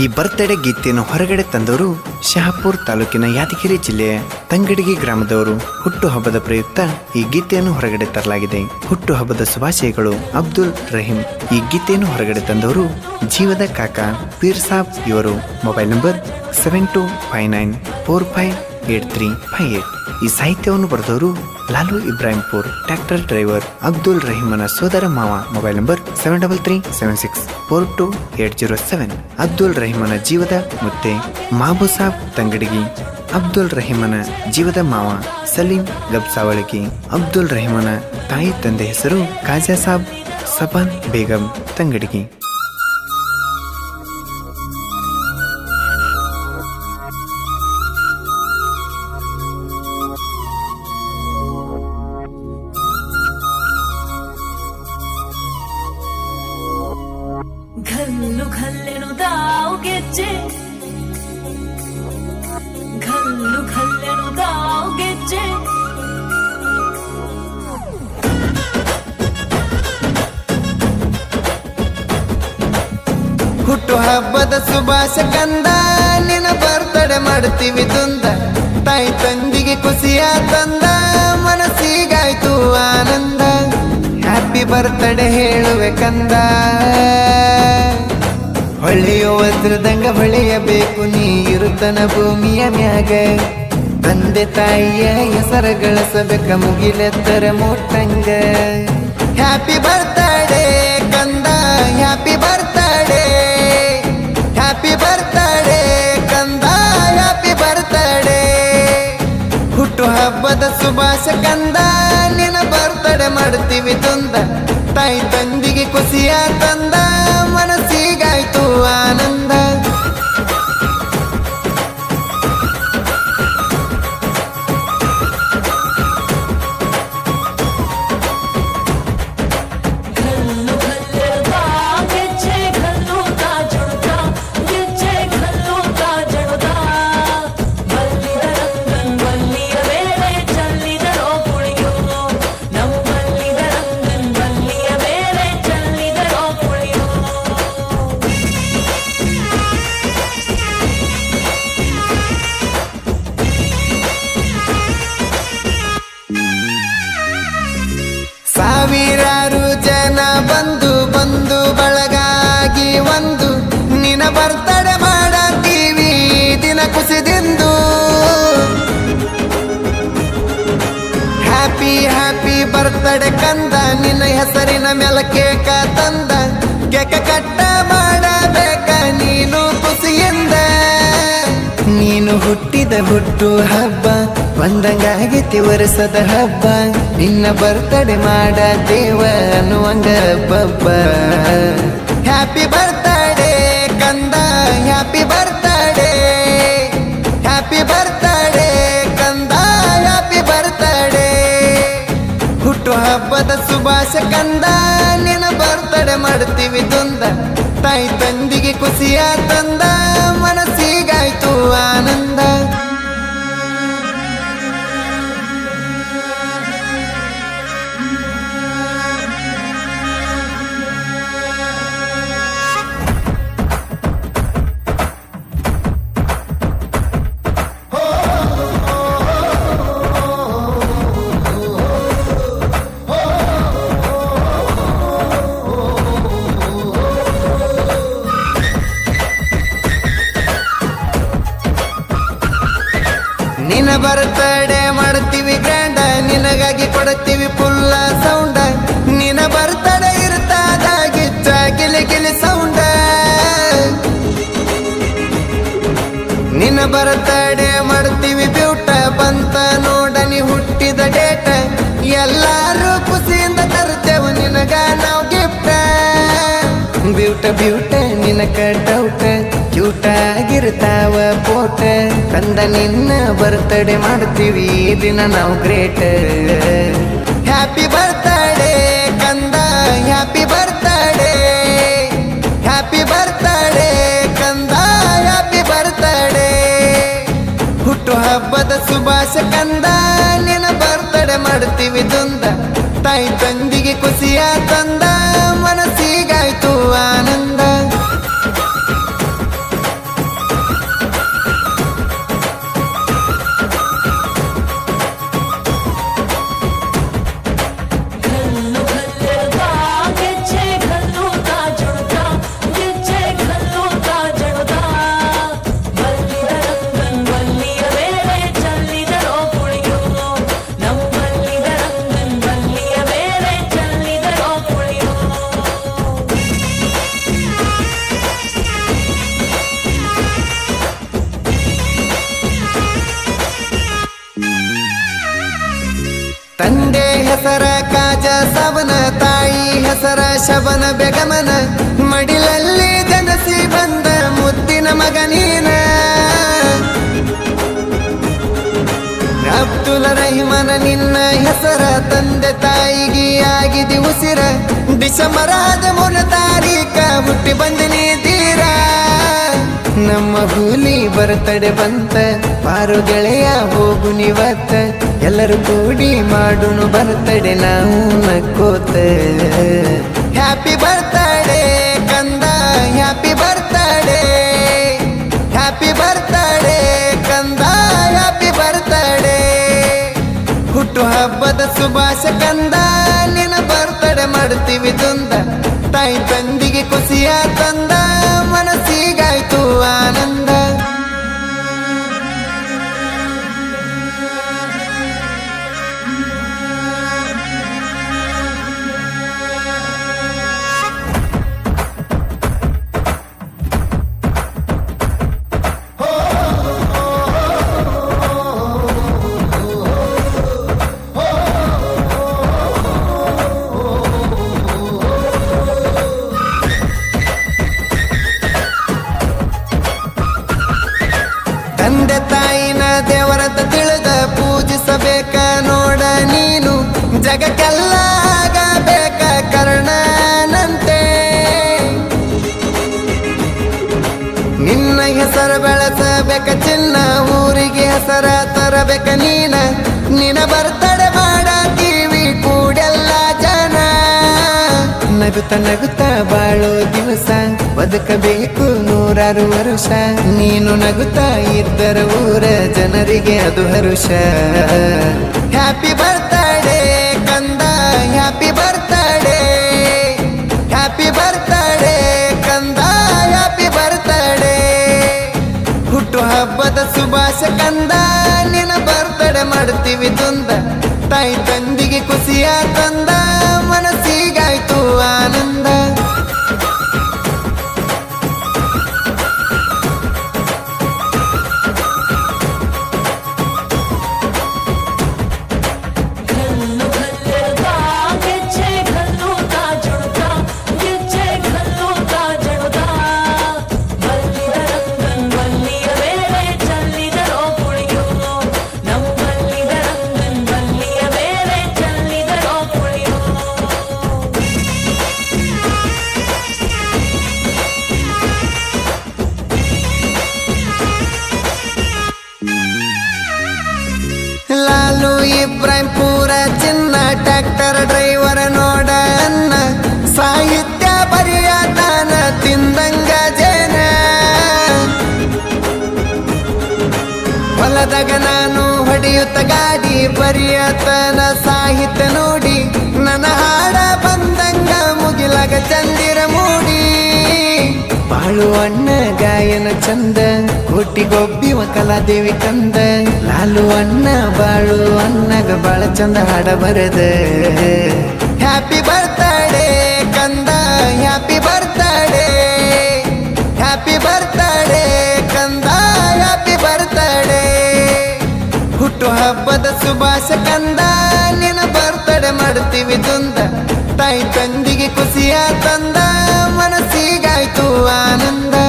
ಈ ಬರ್ತ್ಡೇ ಗೀತೆಯನ್ನು ಹೊರಗಡೆ ತಂದವರು ಶಹಾಪುರ್ ತಾಲೂಕಿನ ಯಾದಗಿರಿ ಜಿಲ್ಲೆಯ ತಂಗಡಿಗೆ ಗ್ರಾಮದವರು. ಹುಟ್ಟು ಹಬ್ಬದ ಪ್ರಯುಕ್ತ ಈ ಗೀತೆಯನ್ನು ಹೊರಗಡೆ ತರಲಾಗಿದೆ. ಹುಟ್ಟು ಹಬ್ಬದ ಶುಭಾಶಯಗಳು ಅಬ್ದುಲ್ ರಹೀಂ. ಈ ಗೀತೆಯನ್ನು ಹೊರಗಡೆ ತಂದವರು ಜೀವದ ಕಾಕ ಪೀರ್ ಸಾಬ್ ಇವರು. Mobile number seven two five nine four five eight three five eight. ಈ ಸಾಹಿತ್ಯವನ್ನು ಬರೆದವರು ಲಾಲು ಇಬ್ರಾಹಿಂಪುರ್, ಟ್ರ್ಯಾಕ್ಟರ್ ಡ್ರೈವರ್ ಅಬ್ದುಲ್ ರಹೀಮನ ಸೋದರ ಮಾವ. Mobile number seven double three seven six four two eight zero seven. Abdul ರಹೀಮನ ಜೀವದ ಮುತ್ತೆ ಮಾಬುಸಾಬ್ ತಂಗಡಿಗಿ. ಅಬ್ದುಲ್ ರಹೀಮನ ಜೀವದ ಮಾವ ಸಲೀಂ ಗಬ್ಸಾವಳಗಿ. ಅಬ್ದುಲ್ ರಹೀಮನ ತಾಯಿ ತಂದೆ ಹೆಸರು ಖಾಜಾ ಸಾಬ್ ಸಬಾನ್ ಬೇಗಂ ತಂಗಡಿಗಿ. ಗಲ್ಲೆನು ದಾವು ಗೆಜ್ಜೆ. ಘಲ್ಲು ಗಲ್ಲೆನು ದಾವು ಗೆಜ್ಜೆ. ಹುಟ್ಟು ಹಬ್ಬದ ಸುಭಾಷ ಕಂದ, ನಿನ್ನ ಬರ್ತಡೆ ಮಾಡ್ತೀವಿ ತುಂದ ತಾಯಿ ತಂದಿಗೆ ಖುಷಿಯ ತಂದ, ಮನಸ್ಸಿಗಾಯ್ತು ಆನಂದ. ಹ್ಯಾಪಿ ಬರ್ತಡೆ ಹೇಳುವೆ ಕಂದ. ಹೊಳೆಯೋ ವಸ್ತ್ರದಂಗ ಹೊಳೆಯಬೇಕು ನೀ ಇರುತ್ತನ ಭೂಮಿಯ ಮ್ಯಾಗ. ತಂದೆ ತಾಯಿಯ ಹೆಸರ ಗಳಿಸಬೇಕ, ಮುಗಿಲೆತ್ತರ ಮೂಟಂಗ ಹ್ಯಾಪಿ ಬರ್ತಡೇ ಕಂದ, ಹ್ಯಾಪಿ ಬರ್ತಡೇ. ಹ್ಯಾಪಿ ಬರ್ತಡೇ ಕಂದ, ಹ್ಯಾಪಿ ಬರ್ತಡೇ. ಹುಟ್ಟು ಹಬ್ಬದ ಸುಭಾಷ ಕಂದ ನಿನ ಬರ್ತಡೆ ಮಾಡ್ತೀವಿ ತುಂದ ತಾಯಿ ತಂದಿಗೆ ಖುಷಿಯ ತಂದ. ಹೆಸರಿನ ಮೇಲೆ ಕೇಕ ತಂದ, ಕೇಕ ಕಟ್ಟ ಮಾಡಬೇಕ ನೀನು ಖುಷಿಯಿಂದ ನೀನು ಹುಟ್ಟಿದ ಹುಟ್ಟು ಹಬ್ಬ ಒಂದಂಗಾಗೈತಿ ವರ್ಷದ ಹಬ್ಬ, ನಿನ್ನ ಬರ್ತಡೆ ಮಾಡ ದೇವ ಅನ್ನುವಂಗ ಹಬ್ಬ ಹ್ಯಾಪಿ ಬರ್ತಡೇ ಹಬ್ಬದ ಸುಭಾಷ ಕಂದ ನಿನ ಬರ್ತಡೆ ಮಾಡ್ತೀವಿ ತುಂದ ತಾಯಿ ತಂದಿಗೆ ಖುಷಿಯ ತಂದ ಮನಸ್ಸಿಗಾಯ್ತು ಆನಂದ. ಬರ್ತಡೆ ಮಾಡ್ತೀವಿ ಗ್ರ್ಯಾಂಡ ನಿನಗಾಗಿ ಕೊಡ್ತೀವಿ ಫುಲ್ಲ ಸೌಂಡ ನಿನ್ನ ಬರ್ತಡೆ ಇರ್ತಾದ ಗಿಚ್ಚ ಗಿಲಿ ಗಿಲಿ ಸೌಂಡ ನಿನ್ನ ಬರ್ತಡೇ ಮಾಡ್ತೀವಿ ಬ್ಯೂಟ ಬಂತ ನೋಡನಿ ಹುಟ್ಟಿದ ಡೇಟ ಎಲ್ಲಾರು ಖುಷಿಯಿಂದ ತರ್ತೇವೆ ನಿನಗ ನಾವು ಗಿಫ್ಟ ಬ್ಯೂಟ ಬ್ಯೂಟ ನಿನ ಕಟೌಟ ಕ್ಯೂಟ ಆಗಿರ್ತಾವ ಪೋಟ. ಕಂದ ನಿನ್ನ ಬರ್ತಡೆ ಮಾಡ್ತೀವಿ ದಿನ ನಾವು ಗ್ರೇಟ್ ಹ್ಯಾಪಿ ಬರ್ತಡೇ ಕಂದ ಹ್ಯಾಪಿ ಬರ್ತಡೇ ಹ್ಯಾಪಿ ಬರ್ತಡೇ ಕಂದ ಹ್ಯಾಪಿ ಬರ್ತಡೇ ಹುಟ್ಟು ಹಬ್ಬದ ಸುಭಾಷ ಕಂದ, ನಿನ್ನ ಬರ್ತಡೆ ಮಾಡ್ತೀವಿ ದುಂದ. ತಂದೆ ಹೆಸರ ಕಾಜ, ಸವನ ತಾಯಿ ಹೆಸರ ಶಬನ ಬೆಗಮನ. ಮಡಿಲಲ್ಲಿ ಜನಸಿ ಬಂದ ಮುತ್ತಿನ ಮಗನೀನ ಅಬ್ದುಲ್ ರಹಿಮನ ನಿನ್ನ ಹೆಸರ ತಂದೆ ತಾಯಿಗೆ ಆಗಿದೆ ಉಸಿರ. ಡಿಸೆಂಬರ್ ಮುನ ತಾರೀಕ ಹುಟ್ಟಿ ಬಂದಿನಿ ನಮ್ಮ ಹುಲಿ ಬರ್ತಡೆ ಬಂತ. ಪಾರು ಗೆಳೆಯ ಹೋಗು ನಿವತ್ತ. ಎಲ್ಲರೂ ಕೂಡಿ ಮಾಡುನು ಬರ್ತಡೆ ನಾವು ನಕ್ಕೋತ. ಹ್ಯಾಪಿ ಬರ್ತಡೆ ಕಂದ, ಹ್ಯಾಪಿ ಬರ್ತಡೆ. ಹ್ಯಾಪಿ ಬರ್ತಡೆ ಕಂದ, ಹ್ಯಾಪಿ ಬರ್ತಡೆ. ಹುಟ್ಟು ಹಬ್ಬದ ಸುಭಾಷ ಕಂದ, ನಿನ್ನ ಬರ್ತಡೆ ಮಾಡ್ತೀವಿ ದುಂದ. ತಾಯಿ ತಂದಿಗೆ ಖುಷಿಯ ತಂದ. ಜಗಕ್ಕೆಲ್ಲ ಆಗಬೇಕ ಕರ್ಣನಂತೆ. ನಿನ್ನ ಹೆಸರು ಬೆಳೆಸಬೇಕ, ಚಿನ್ನ ಊರಿಗೆ ಹೆಸರ ತರಬೇಕ ನೀನ. ನಿನ ಬರ್ತಡೆ ಮಾಡತೀವಿ ಕೂಡೆಲ್ಲ ಜನ. ನಗುತ್ತ ನಗುತ್ತ ಬಾಳೋ ದಿವಸ, ಬದುಕಬೇಕು ನೂರಾರು ವರುಷ. ನೀನು ನಗುತ್ತಾ ಇದ್ದರ ಊರ ಜನರಿಗೆ ಅದು ಹರುಷ. ಹ್ಯಾಪಿ ಬರ್ತಡೇ ಸುಭಾಷ ಕಂದ ನಿನ್ನ ಬರ್ತಡೆ ಮಾಡ್ತೀವಿ ತುಂದ ಟ್ರ್ಯಾಕ್ಟರ್ ಡ್ರೈವರ್ ನೋಡ ಅನ್ನ ಸಾಹಿತ್ಯ ಬರೆಯತಾನ ತಿಂದಂಗ ಜನ. ಹೊಲದಾಗ ನಾನು ಹೊಡೆಯುತ್ತ ಗಾಡಿ ಬರೆಯತನ ಸಾಹಿತ್ಯ ನೋಡಿ ನನ್ನ ಹಾಡ ಬಂದಂಗ ಮುಗಿಲಾಗ ಮೂಡಿ ಬಾಳು ಅಣ್ಣ, ಗಾಯನ ಚಂದ ಕೋಟಿಗೊಬ್ಬಿವ ಕಲಾದೇವಿ ಕಂದ. ಲಾಲು ಅಣ್ಣ, ಬಾಳು ಅಣ್ಣಗ ಬಾಳ ಚಂದ ಹಾಡ ಬರದ. ಹ್ಯಾಪಿ ಬರ್ತಾಡೆ ಕಂದ, ಹ್ಯಾಪಿ ಬರ್ತಾಡೆ. ಹ್ಯಾಪಿ ಬರ್ತಾಡೆ ಕಂದ, ಹ್ಯಾಪಿ ಬರ್ತಾಡೆ. ಹುಟ್ಟು ಹಬ್ಬದ ಸುಭಾಷ ತಾಯಿ ತಂದಿಗೆ